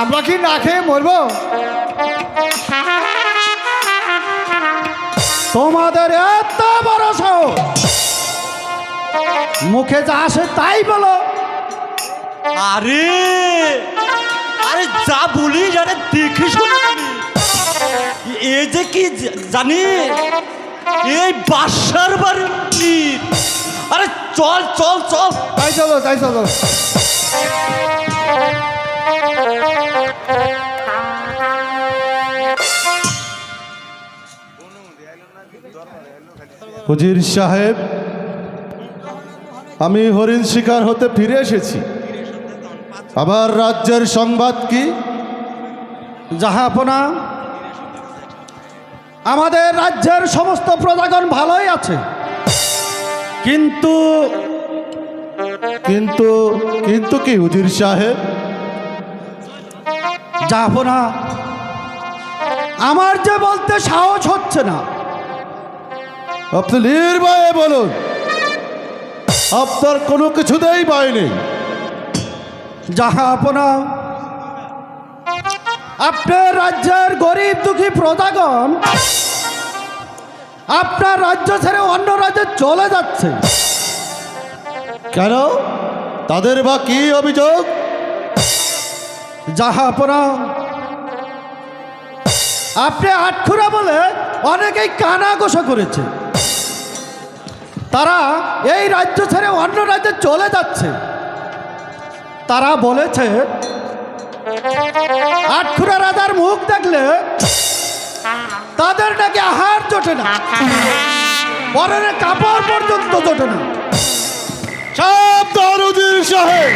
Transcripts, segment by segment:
আমরা কি না খেয়ে মরবো? তোমাদের এত বড় মুখে যা আসে তাই বলো। আরে আরে যা বলি আরে দেখে শুনে। এই যে কি জানি? এই বাসার বাড়ি আরে চল চল চল। তাই চলো তাই চলো। হুজির সাহেব, আমি হরিণ শিকার হতে ফিরে এসেছি। আবার রাজ্যের সংবাদ কি? জাহাপনা আমাদের রাজ্যের সমস্ত প্রজাগণ ভালোই আছে। কিন্তু কিন্তু কিন্তু কি হুজির সাহেব? জাহাপনা আমার যে বলতে সাহস হচ্ছে না। আপনি নির্ভয়ে বলুন। আপনার কোনো কিছুতেই ভয় নেই। জাহাপনা আপনার রাজ্যের গরিব দুঃখী প্রজাগণ আপনার রাজ্য ছেড়ে অন্য রাজ্যে চলে যাচ্ছে। কেন? তাদের বা কি অভিযোগ? জাহাপনা আপনি আটখুরা বলে অনেকেই কানা গোসা করেছে। তারা এই রাজ্য ছেড়ে অন্য রাজ্যে চলে যাচ্ছে। তারা বলেছে আটখুরা রাজার মুখ দেখলে তাদের নাকি আহার জোটে না। পরের কাপড় পর্যন্ত জোটে না। সব হুজির সাহেব।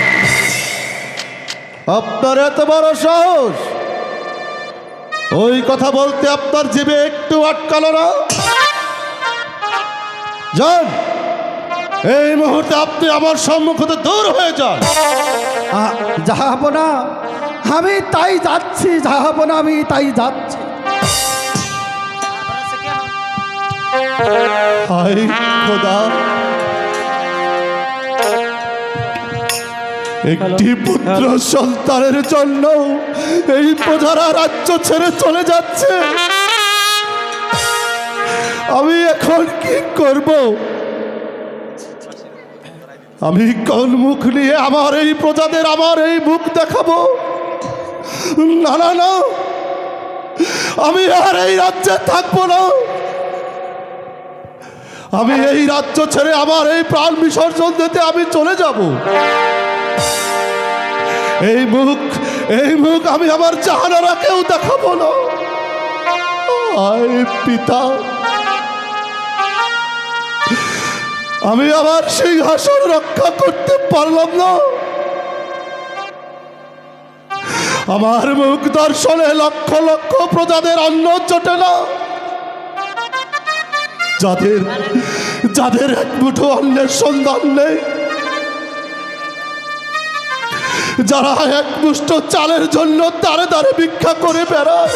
আপনার এত বড় সাহস? ওই কথা বলতে আপনার জিভে একটু আটকালো না? যান এই মুহূর্তে আপনি আমার সম্মুখ হতে দূর হয়ে যান। যাহাবো না আমি তাই যাচ্ছি যাহাবো না আমি তাই যাচ্ছি। হাই খোদা একটি পুত্র সন্তানের জন্য এই প্রজারা রাজ্য ছেড়ে চলে যাচ্ছে। আমি এখন কি করব? আমি কোন মুখ নিয়ে আমার এই প্রজাদের আমার এই মুখ দেখাবো। না না না। আমি আর এই রাজ্যে থাকব না। আমি এই রাজ্য ছেড়ে আমার এই প্রাণ বিসর্জন দিতে আমি চলে যাব। এই মুখ এই মুখ আমি আমার জাহানারাকেও দেখাবো না। আয় পিতা। আমি আমার সিংহাসন রক্ষা করতে পারলাম না। আমার মুখ দর্শনে লক্ষ লক্ষ প্রজাদের অন্ন জোটে না। যাদের যাদের এক মুঠো অন্যের সন্ধান নেই। যারা এক মুষ্ট চালের জন্য দাঁড়ে দাঁড়ে ভিক্ষা করে বেড়ায়,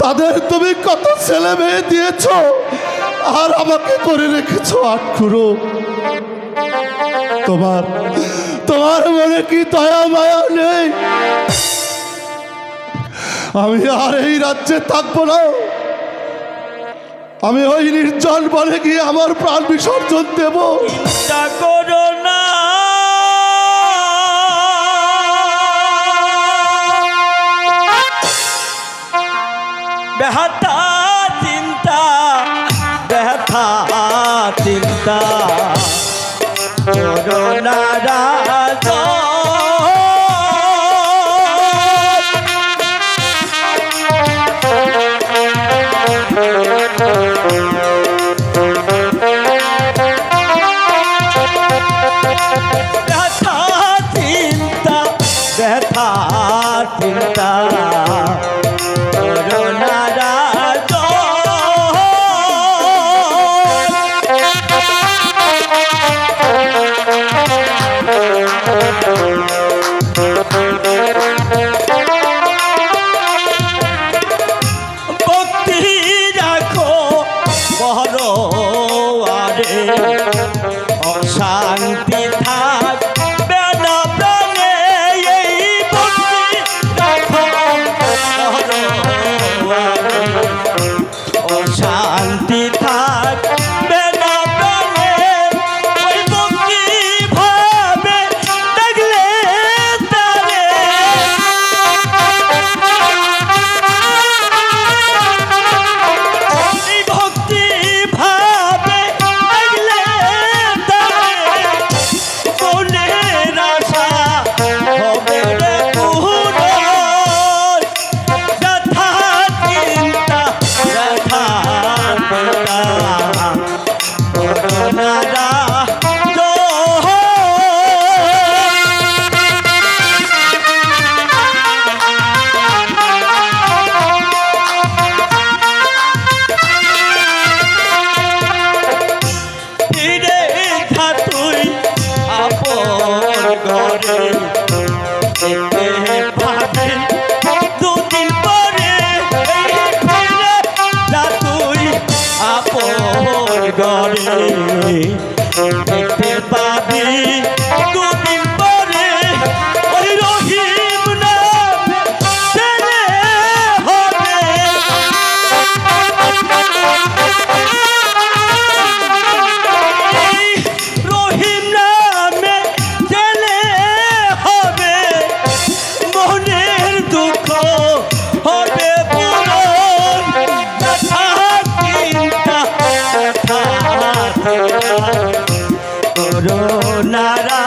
তাদের তুমি কত ছেলে মেয়ে দিয়েছ আর আমাকে করে রেখেছ আটখুরো তোমার তোমার মনে কি দয়া, মায়া নেই? আমি আর এই রাজ্যে থাকব না। আমি ওই নির্জন বলে গিয়ে আমার প্রাণ বিসর্জন দেব। না। করো রাজা। yeah. Lord, Lord. করোনারা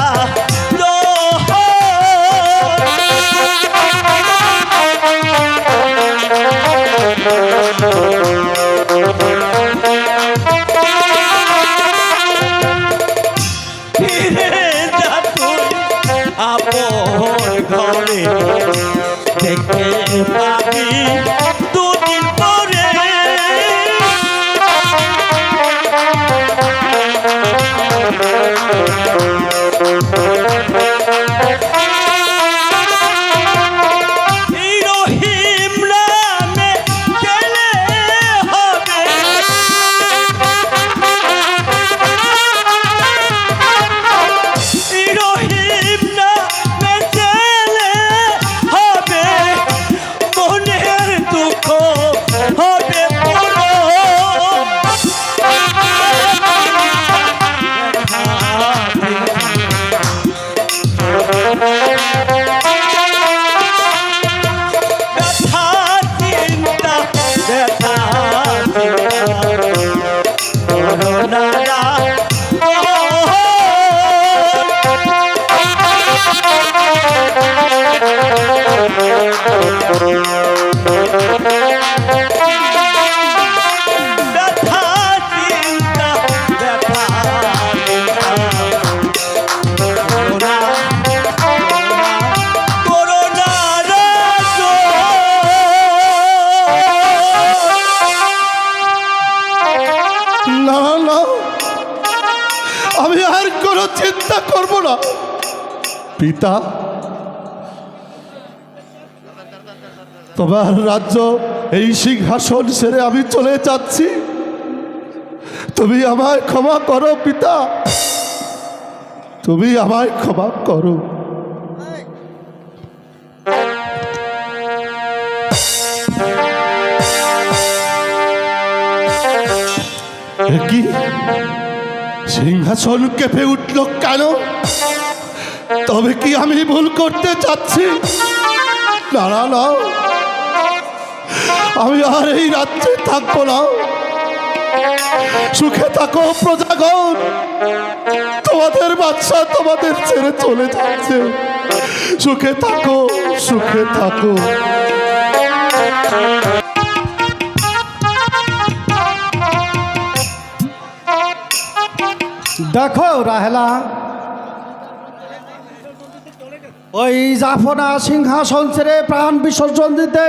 আপন ঘরে দেখতে পাবি। আমি আর কোনো চিন্তা করব না। পিতা, তোমার রাজ্য, এই সিংহাসন সেরে আমি চলে যাচ্ছি। তুমি আমায় ক্ষমা করো, পিতা। তুমি আমায় ক্ষমা করো। কি? সিংহাসন কেঁপে উঠল কেন? তবে কি আমি ভুল করতে চাচ্ছি? না না আমি আর এই রাত্রে থাকব না। সুখে থাকো, প্রজাগণ। তোমাদের বাচ্চা তোমাদের ছেড়ে চলে যাচ্ছে। সুখে থাকো সুখে থাকো। দেখো রাহেলা। ওই জাফনা সিংহাসন ছেড়ে প্রাণ বিসর্জন দিতে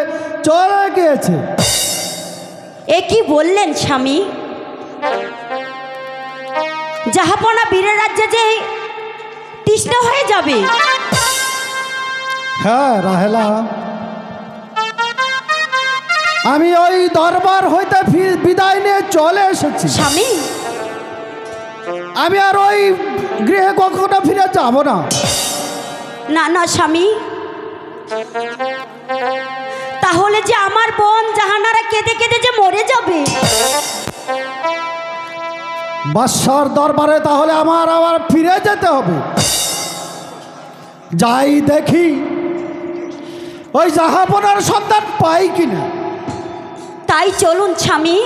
চলে গিয়েছে। এ কি বললেন স্বামী? জাহাপনা বীরের রাজ্যে যে তৃষ্ণ হয়ে যাবে। হ্যাঁ রাহেলা। আমি ওই দরবার হইতে বিদায় নিয়ে চলে এসেছি। স্বামী আমি আর ওই গৃহে কখনো ফিরে যাব না। না না স্বামী। তাহলে যে আমার বোন জাহানারা কেঁদে কেঁদে যে মরে যাবে? বাদশার দরবারে তাহলে আমার আবার ফিরে যেতে হবে। যাই দেখি ওই জাহাপনার সন্ধান পাই কিনা। তাই চলুন স্বামী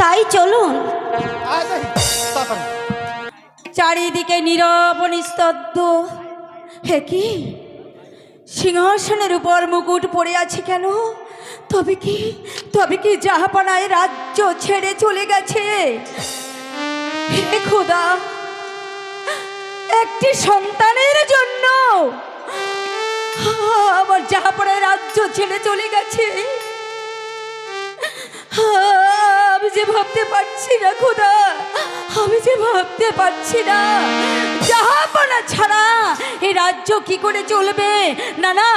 তাই চলুন। চারিদিকে নীরব নিস্তব্ধ। হে কি? সিংহাসনের উপর মুকুট পড়ে আছে কেন? তবে কি তবে কি জাহাপানায় রাজ্য ছেড়ে চলে গেছে? হে খোদা, একটি সন্তানের জন্য আমার জাহাপানায় রাজ্য ছেড়ে চলে গেছে। আমি যে ভাবতে পারছি না, খোদা। আমি যে ভাবতে পারছি না। জাহাপনা ছাড়া এ রাজ্য কি করে চলবে? না না,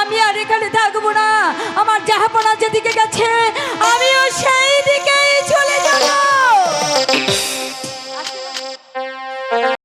আমি আর এখানে থাকব না। আমার জাহাপনা যেদিকে গেছে, আমিও সেই